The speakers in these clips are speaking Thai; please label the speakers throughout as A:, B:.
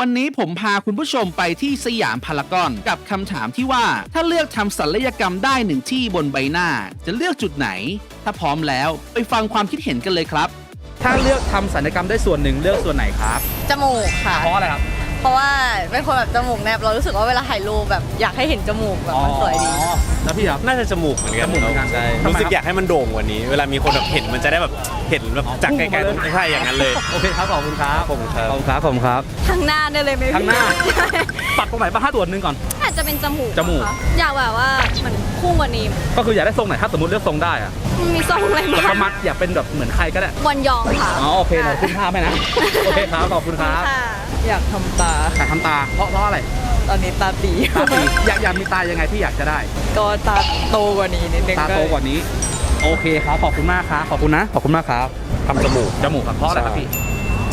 A: วันนี้ผมพาคุณผู้ชมไปที่สยามพารากอนกับคำถามที่ว่าถ้าเลือกทำศัลยกรรมได้หนึ่งที่บนใบหน้า จะเลือกจุดไหน ถ้าพร้อมแล้วไปฟังความคิดเห็นกันเลยครับ
B: ถ้าเลือกทำศัลยกรรมได้ส่วนหนึ่งเลือกส่วนไหนครับ
C: จมูกค่ะ
B: เพราะอะไรครับ
C: เพราะว่าเป็นคนแบบจมูกแนบเรารู้สึกว่าเวลาถ่ายรูปแบบอยากให้เห็นจมูกแบบมันสวยดี
B: อ๋อแล้วพี่ครับ
D: น่าจะจมูกเหมือนกัน
B: จมูกเหมือนกัน
D: ใช่
B: ทำไม
D: รู้สึก
B: ครับ
D: อยากให้มันโด่งกว่านี้ เวลามีคนแบบเห็นมันจะได้แบบเห็นแบบจากไกลๆตรงใช่อย่างนั้นเลย
B: โอเคครับขอบคุณครับ
D: ขอบคุณครับ
B: ขอบคุณครับขอบคุณครับ
C: ข้างหน้าได้เลยไหมพี่
B: ข้างหน้า ปักตรงไหนบ้างห้าตัวหนึงก่อน
C: อา จจะเป็นจมูก
B: จมูก
C: นะคะอยากแบบว่าเหมือนพุ่งกว่านี้
B: ก็คืออยากได้ทรงไหนถ้าสมมติเลือกทรงได้อะ
C: มันมีทรงอะไร
B: แล้วก็
C: บ้าง
B: มัดอยากเป็นแบบเหมือนใครก็ได้
C: วันยองค่ะ
B: อ๋อโอเคเดี๋ยวขึ้นภาพให้นะโอเคครับขอบคุณครับ
C: ค่ะ
E: อยากทำตา
B: แต่ทำตาเพราะเพราะอะไร
E: ตอนนี้ตาตี
B: ตาตีอยากอยากมีตายังไงที่อยากจะได้
E: ก็ตาโตกว่านี้นิดนึง
B: ตาโตกว่านี้ โอเคครับขอบคุณมากครับขอบคุณนะขอบคุณมากครับ
D: ทำจมูก
B: จมูกครับเพราะอะไรครับพี่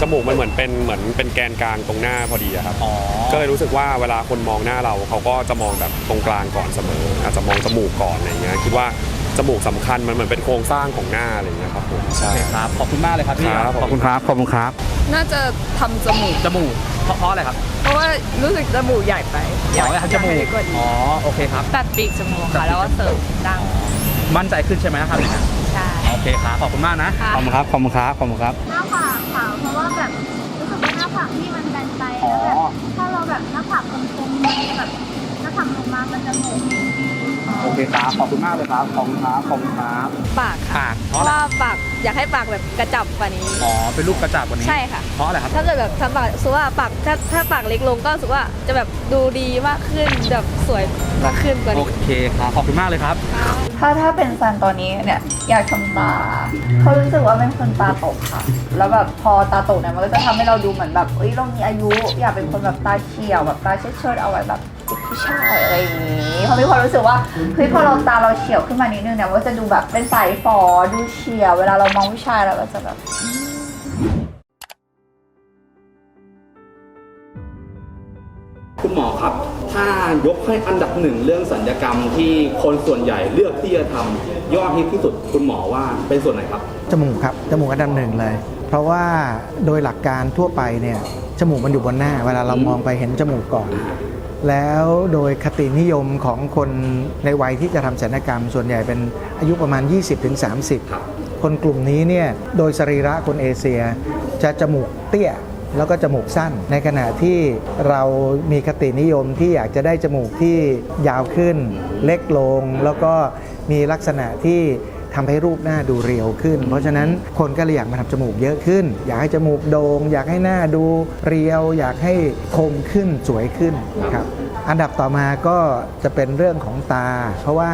D: จมูกมันเหมือนเป็นเหมือนเป็นแกนกลางตรงหน้าพอดีอะครับ
B: อ๋อ
D: ก็เลยรู้สึกว่าเวลาคนมองหน้าเราเขาก็จะมองแบบตรงกลางก่อนเสมอ อาจจะมองจมูกก่อนอะไรเงี้ยคิดว่าจมูกสำคัญมันเหมือนเป็นโครงสร้างของหน้าอะไรเงี้ยครับผมใช่
B: โอเคครับขอบคุณมากเลยครับพี่
D: ครับ
B: ขอบคุณครับ ขอบคุณครับ
E: น่าจะทำจมูก
B: จมูกเพราะเพราะอะไรครับ
E: เพราะว่ารู้สึกจมูกใหญ่ไป
B: อ๋ออยากทำจมูก
E: อยาให้เล็กกว่านี้
B: อ๋อโอเคครับ
E: ตัดปีกจมูกค่ะ แล้วก็เสริมดัง
B: มั่นใจขึ้นใช่ไหมครับอย่างนั้น
E: ใช่
B: โอเคครับขอบคุณมากนะ
E: ค่ะ
B: ขอบคุณครับ ขอบคุณครับ ขอบคุณครับ
F: หน้าผากขาวเพราะว่าแบบรู้สึกว่าหน้าผากที่มันแบนไป
B: อ๋อ
F: แล้วแบบถ้าเราแบบหน้าผากตรงๆมันจะแบบหน้าผากลงมามันจะโหม
B: โอเคครับขอบคุณมากเลยครับขอบคุณครับขอบคุณครับ
C: ปากค่ะ
B: ปากเพ
C: เพ
B: ราะ
C: ราะ
B: อะไร
C: ว่าปากอยากให้ปากแบบกระจับกว่านี้
B: อ๋อเป็นรูปกระจับวันนี้
C: ใช่ค่ะ
B: เพราะอะไรครับ
C: ถ้าเกิดแบบทำปากรู้สึกว่าปากถ้าถ้าปากเล็กลงก็รู้สึกว่าจะแบบดูดีมากขึ้นแบบสวยมากขึ้นกว่า
B: โอ
C: นี้
B: เคครับขอบคุณมากเลยครับ
G: ถ้าถ้าเป็นซันตอนนี้เนี่ยอยากทำตาเขาะรู้สึกว่าเป็นคนตาตกค่ะ แล้วแบบพอตาตกเนี่ยมันก็จะทำให้เราดูเหมือนแบบเอ้ยเรามีอายุ อยากเป็นคนแบบตาเฉียวแบบตาเชิดเชิดๆเอาไว้แบบ เด็กผู้ชายอะไรอย่างนี้เพราะมีความรู้สึกว่าเฮ้ยพอเราตาเราเฉียวขึ้นมานิดนึงเนี่ยมันก็จะดูแบบเป็นสายฝอดูเฉียวเวลาเรามองผู้ชายเราก็จะแบบ
B: คุณหมอครับ ถ้ายกให้อันดับหนึ่งเรื่องสัญญกรรมที่คนส่วนใหญ่เลือกที่จะทำยอดฮิตที่สุดคุณหมอว่าเป็นส่วนไหนครับ
H: จมูกครับ จมูกอันดับหนึ่งเลย เพราะว่าโดยหลักการทั่วไปเนี่ย จมูกมันอยู่บนหน้า เวลาเรามองไปเห็นจมูกก่อน แล้วโดยคตินิยมของคนในวัยที่จะทำศัลยกรรม ส่วนใหญ่เป็นอายุประมาณ 20-30 คนกลุ่มนี้เนี่ยโดยสรีระคนเอเชีย จะจมูกเตี้ยแล้วก็จมูกสั้น ในขณะที่เรามีคตินิยมที่อยากจะได้จมูกที่ยาวขึ้น เล็กลง แล้วก็มีลักษณะที่ ทำให้รูปหน้าดูเรียวขึ้น เพราะฉะนั้นคนก็เลยอยากมาทำจมูกเยอะขึ้น อยากให้จมูกโดง่งอยากให้หน้าดูเรียว อยากให้คมขึ้นสวยขึ้นนะครับอันดับต่อมาก็จะเป็นเรื่องของตา เพราะว่า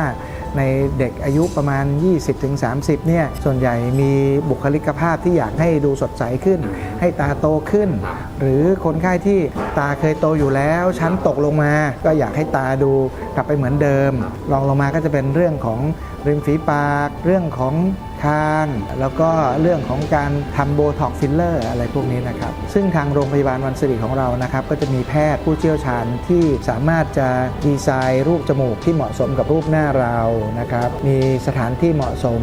H: ในเด็กอายุประมาณ 20-30เนี่ยส่วนใหญ่มีบุคลิกภาพที่อยากให้ดูสดใสขึ้น ให้ตาโตขึ้น หรือคนไข้ที่ตาเคยโตอยู่แล้ว ชั้นตกลงมา ก็อยากให้ตาดูกลับไปเหมือนเดิมรองลงมาก็จะเป็นเรื่องของริมฝีปาก เรื่องของางแล้วก็เรื่องของการทำโบท็อกฟิลเลอร์อะไรพวกนี้นะครับ ซึ่งทางโรงพยาบาลวันสิริของเรานะครับ ก็จะมีแพทย์ผู้เชี่ยวชาญที่สามารถจะดีไซน์รูปจมูกที่เหมาะสมกับรูปหน้าเรานะครับ มีสถานที่เหมาะสม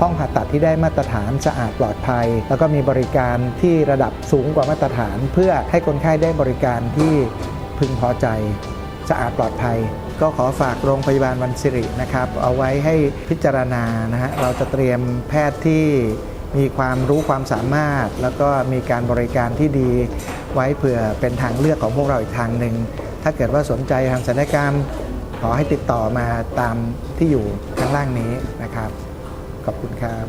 H: ห้องผ่าตัดที่ได้มาตรฐานสะอาดปลอดภัย แล้วก็มีบริการที่ระดับสูงกว่ามาตรฐาน เพื่อให้คนไข้ได้บริการที่พึงพอใจสะอาดปลอดภัย ก็ขอฝากโรงพยาบาลวันสิรินะครับเอาไว้ให้พิจารณานะฮะเราจะเตรียมแพทย์ที่มีความรู้ความสามารถ แล้วก็มีการบริการที่ดีไว้เผื่อเป็นทางเลือกของพวกเราอีกทางหนึ่งถ้าเกิดว่าสนใจทางศัลยกรรมขอให้ติดต่อมาตามที่อยู่ข้างล่างนี้นะครับ ขอบคุณครับ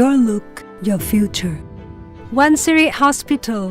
I: Your look, your future. One Siri Hospital